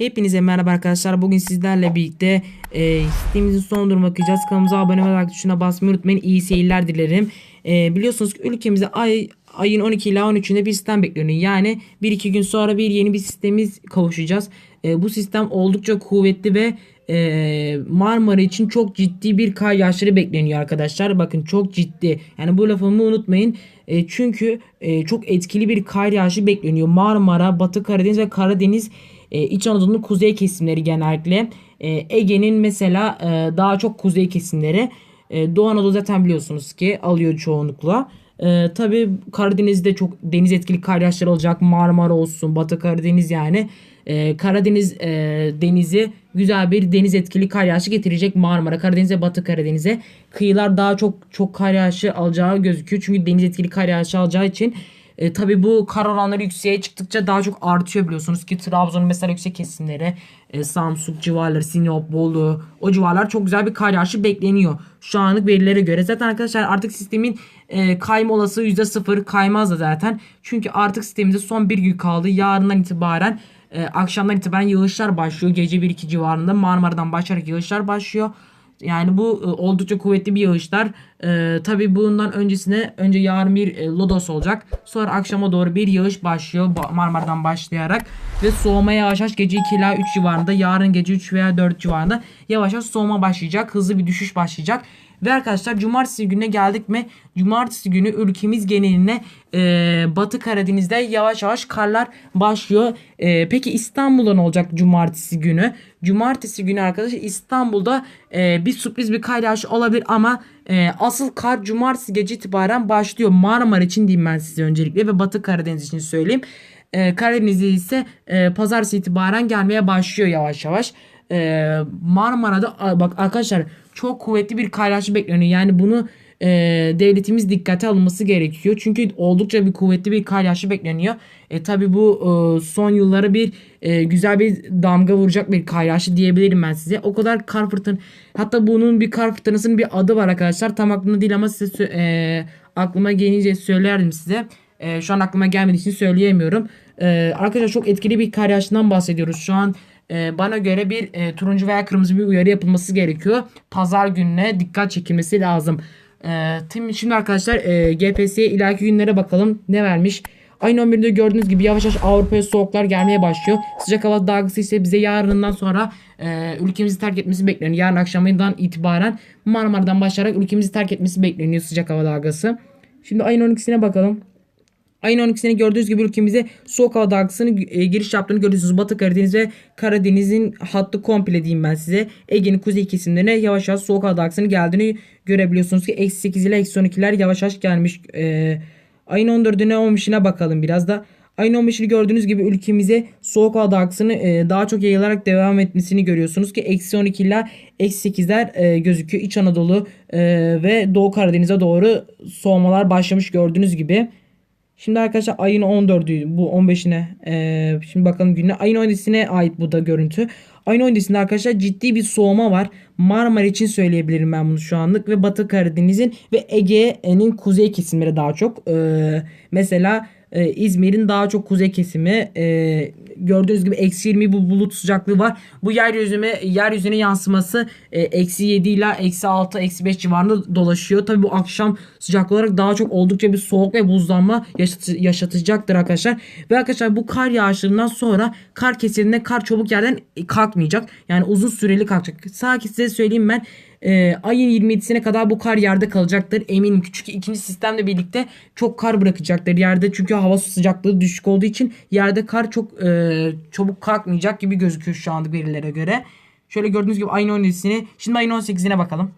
Hepinize merhaba arkadaşlar. Bugün sizlerle birlikte e, sitemizin son durumuna bakacağız. Kanalımıza abone like tuşuna basmayı unutmayın. İyi seyirler dilerim. E, biliyorsunuz ki ülkemizde ay ayın 12 ile 13'ünde bir sistem bekleniyor. Yani 1-2 gün sonra bir yeni bir sistemimiz kavuşacağız. E, bu sistem oldukça kuvvetli ve e, Marmara için çok ciddi bir kar yağışları bekleniyor arkadaşlar. Bakın çok ciddi. Yani bu lafımı unutmayın. E, çünkü e, çok etkili bir kar yağışı bekleniyor. Marmara, Batı Karadeniz ve Karadeniz e, İç Anadolu'nun kuzey kesimleri genellikle. E, Ege'nin mesela e, daha çok kuzey kesimleri. E, Doğu Anadolu zaten biliyorsunuz ki alıyor çoğunlukla. E, Tabi Karadeniz'de çok deniz etkili kar yağışları olacak. Marmara olsun, Batı Karadeniz yani. E, Karadeniz e, denizi güzel bir deniz etkili kar yağışı getirecek Marmara, Karadeniz ve Batı Karadeniz'e. Kıyılar daha çok çok kar yağışı alacağı gözüküyor. Çünkü deniz etkili kar yağışı alacağı için e, tabii bu kar oranları yükseğe çıktıkça daha çok artıyor biliyorsunuz ki Trabzon'un mesela yüksek kesimleri, e, Samsun civarları, Sinop, Bolu o civarlar çok güzel bir kar yağışı bekleniyor. Şu anlık verilere göre. Zaten arkadaşlar artık sistemin e, kayma olası %0 kaymaz da zaten. Çünkü artık sistemimizde son bir gün kaldı. Yarından itibaren e, akşamdan itibaren yağışlar başlıyor. Gece 1-2 civarında Marmara'dan başlayarak yağışlar başlıyor. Yani bu e, oldukça kuvvetli bir yağışlar. E, Tabi bundan öncesine önce yarın bir e, lodos olacak. Sonra akşama doğru bir yağış başlıyor Ba- Marmara'dan başlayarak. Ve soğumaya yavaş yavaş gece 2 ila 3 civarında yarın gece 3 veya 4 civarında yavaş yavaş soğuma başlayacak. Hızlı bir düşüş başlayacak. Ve arkadaşlar cumartesi gününe geldik mi? Cumartesi günü ülkemiz geneline e, Batı Karadeniz'de yavaş yavaş karlar başlıyor. E, peki İstanbul'da ne olacak cumartesi günü? Cumartesi günü arkadaşlar İstanbul'da e, bir sürpriz bir yağışı olabilir ama e, asıl kar cumartesi gece itibaren başlıyor. Marmara için diyeyim ben size öncelikle ve Batı Karadeniz için söyleyeyim. E, Karadeniz'de ise e, pazartesi itibaren gelmeye başlıyor yavaş yavaş. E, Marmara'da bak arkadaşlar çok kuvvetli bir yağışı bekleniyor. Yani bunu e, devletimiz dikkate alınması gerekiyor. Çünkü oldukça bir kuvvetli bir kar yağışı bekleniyor. E, tabi bu e, son yıllara bir e, güzel bir damga vuracak bir kar yağışı diyebilirim ben size. O kadar kar fırtın hatta bunun bir kar fırtınasının bir adı var arkadaşlar. Tam aklımda değil ama size e, aklıma gelince söylerdim size. E, şu an aklıma gelmediği için söyleyemiyorum. E, arkadaşlar çok etkili bir kar yağışından bahsediyoruz. Şu an e, bana göre bir e, turuncu veya kırmızı bir uyarı yapılması gerekiyor. Pazar gününe dikkat çekilmesi lazım. E, tim- şimdi arkadaşlar e, GPS'ye ileriki günlere bakalım ne vermiş. Ayın 11'de gördüğünüz gibi yavaş yavaş Avrupa'ya soğuklar gelmeye başlıyor. Sıcak hava dalgası ise bize yarından sonra e, ülkemizi terk etmesi bekleniyor. Yarın akşamından itibaren Marmara'dan başlayarak ülkemizi terk etmesi bekleniyor sıcak hava dalgası. Şimdi ayın 12'sine bakalım. Ayın 12'sini gördüğünüz gibi ülkemize soğuk hava dalgasının e, giriş yaptığını görüyorsunuz. Batı Karadeniz ve Karadeniz'in hattı komple diyeyim ben size. Ege'nin kuzey kesimlerine yavaş yavaş soğuk hava dalgasının geldiğini görebiliyorsunuz ki eksi 8 ile eksi 12'ler yavaş yavaş gelmiş. E, ayın 14'üne 15'ine bakalım biraz da. Ayın 15'ini gördüğünüz gibi ülkemize soğuk hava dalgasının e, daha çok yayılarak devam etmesini görüyorsunuz ki eksi 12 ile eksi 8'ler e, gözüküyor. İç Anadolu e, ve Doğu Karadeniz'e doğru soğumalar başlamış gördüğünüz gibi. Şimdi arkadaşlar ayın 14'ü bu 15'ine ee, şimdi bakalım gününe ayın 17'sine ait bu da görüntü. Ayın 17'sinde arkadaşlar ciddi bir soğuma var. Marmara için söyleyebilirim ben bunu şu anlık ve Batı Karadeniz'in ve Ege'nin kuzey kesimleri daha çok. Ee, mesela e, İzmir'in daha çok kuzey kesimi e, gördüğünüz gibi eksi 20 bu bulut sıcaklığı var. Bu yeryüzüne yeryüzüne yansıması e, eksi 7 ile eksi 6 eksi 5 civarında dolaşıyor. Tabi bu akşam sıcaklığı olarak daha çok oldukça bir soğuk ve buzlanma yaşat- yaşatacaktır arkadaşlar. Ve arkadaşlar bu kar yağışlarından sonra kar kesildiğinde kar çabuk yerden kalkmayacak. Yani uzun süreli kalkacak. Sakin size söyleyeyim ben e, ayın 27'sine kadar bu kar yerde kalacaktır eminim ki çünkü ikinci sistemle birlikte çok kar bırakacaktır yerde çünkü hava sıcaklığı düşük olduğu için yerde kar çok e, çabuk kalkmayacak gibi gözüküyor şu anda verilere göre. Şöyle gördüğünüz gibi ayın 17'sini şimdi ayın 18'ine bakalım.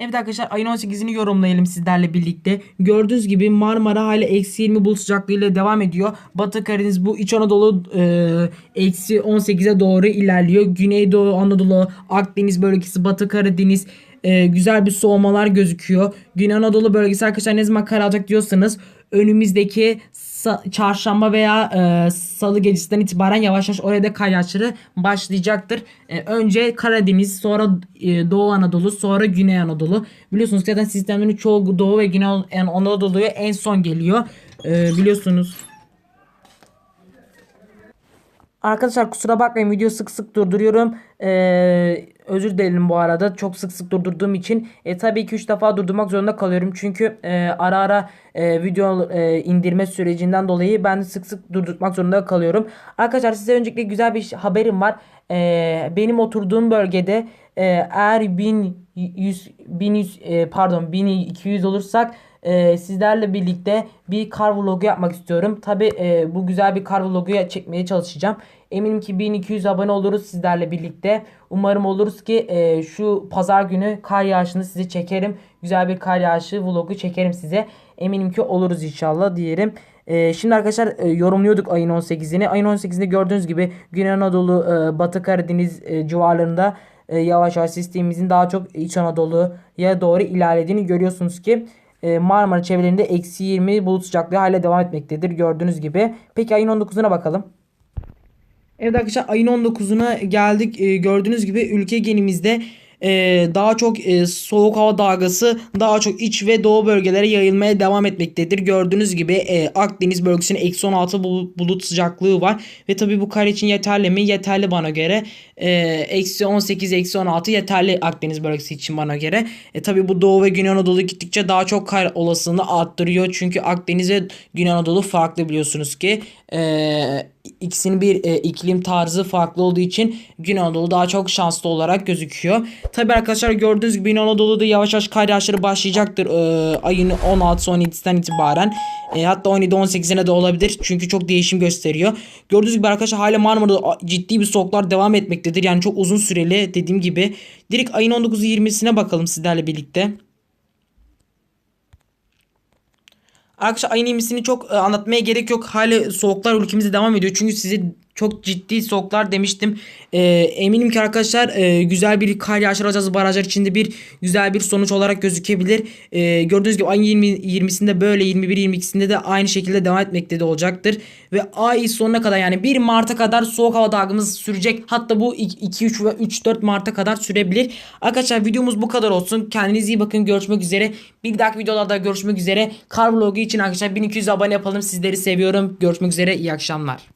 Evet arkadaşlar ayın 18'ini yorumlayalım sizlerle birlikte. Gördüğünüz gibi Marmara hala eksi 20 bulut sıcaklığıyla devam ediyor. Batı Karadeniz bu İç Anadolu e, eksi 18'e doğru ilerliyor. Güneydoğu Anadolu, Akdeniz bölgesi, Batı Karadeniz e, güzel bir soğumalar gözüküyor. Güney Anadolu bölgesi arkadaşlar ne zaman kar alacak diyorsanız önümüzdeki çarşamba veya e, salı gecesinden itibaren yavaş yavaş oraya da kar yağışları başlayacaktır. E, önce Karadeniz, sonra e, Doğu Anadolu, sonra Güney Anadolu. Biliyorsunuz zaten sistemlerin çoğu Doğu ve Güney An- Anadolu'ya en son geliyor. E, biliyorsunuz. Arkadaşlar kusura bakmayın video sık sık durduruyorum. Ee, özür dilerim bu arada çok sık sık durdurduğum için. E, tabii 2-3 defa durdurmak zorunda kalıyorum. Çünkü e, ara ara e, video e, indirme sürecinden dolayı ben sık sık durdurmak zorunda kalıyorum. Arkadaşlar size öncelikle güzel bir haberim var. E, benim oturduğum bölgede e, eğer 1100 1100 e, pardon 1200 olursak e, sizlerle birlikte bir kar vlogu yapmak istiyorum. Tabi e, bu güzel bir kar vlogu çekmeye çalışacağım. Eminim ki 1200 abone oluruz sizlerle birlikte. Umarım oluruz ki e, şu pazar günü kar yağışını size çekerim. Güzel bir kar yağışı vlogu çekerim size. Eminim ki oluruz inşallah diyelim. E, şimdi arkadaşlar e, yorumluyorduk ayın 18'ini. Ayın 18'inde gördüğünüz gibi Güney Anadolu, e, Batı Karadeniz e, civarlarında e, yavaş yavaş sistemimizin daha çok İç Anadolu'ya doğru ilerlediğini görüyorsunuz ki Marmara çevrelerinde eksi 20 bulut sıcaklığı hala devam etmektedir gördüğünüz gibi. Peki ayın 19'una bakalım. Evet arkadaşlar ayın 19'una geldik. E, gördüğünüz gibi ülke genimizde e, daha çok e, soğuk hava dalgası daha çok iç ve doğu bölgelere yayılmaya devam etmektedir. Gördüğünüz gibi e, Akdeniz bölgesinde eksi 16 bulut sıcaklığı var. Ve tabi bu kar için yeterli mi? Yeterli bana göre. E, Eksi 18, eksi 16 yeterli Akdeniz bölgesi için bana göre. E, tabi bu Doğu ve Güney Anadolu gittikçe daha çok kar olasılığını arttırıyor. Çünkü Akdeniz ve Güney Anadolu farklı biliyorsunuz ki. Eee ikisinin bir e, iklim tarzı farklı olduğu için Güney Anadolu daha çok şanslı olarak gözüküyor. Tabi arkadaşlar gördüğünüz gibi Güney Anadolu'da yavaş yavaş kar yağışları başlayacaktır e, ayın 16-17'sinden itibaren. E, hatta 17-18'ine de olabilir çünkü çok değişim gösteriyor. Gördüğünüz gibi arkadaşlar hala Marmara'da ciddi bir soğuklar devam etmektedir. Yani çok uzun süreli dediğim gibi. Direkt ayın 19'u 20'sine bakalım sizlerle birlikte. Arkadaşlar ayın 20'sini çok e, anlatmaya gerek yok. Hala soğuklar ülkemizde devam ediyor. Çünkü size çok ciddi soğuklar demiştim. E, eminim ki arkadaşlar e, güzel bir kar yağışları alacağız. Barajlar içinde bir güzel bir sonuç olarak gözükebilir. E, gördüğünüz gibi ayın 20, 20'sinde böyle 21-22'sinde de aynı şekilde devam etmekte de olacaktır. Ve ay sonuna kadar yani 1 Mart'a kadar soğuk hava dalgamız sürecek. Hatta bu 2-3 ve 3-4 Mart'a kadar sürebilir. Arkadaşlar videomuz bu kadar olsun. Kendinize iyi bakın. Görüşmek üzere. Bir dahaki videolarda görüşmek üzere. Kar vlogu için arkadaşlar 1200 abone yapalım. Sizleri seviyorum. Görüşmek üzere. İyi akşamlar.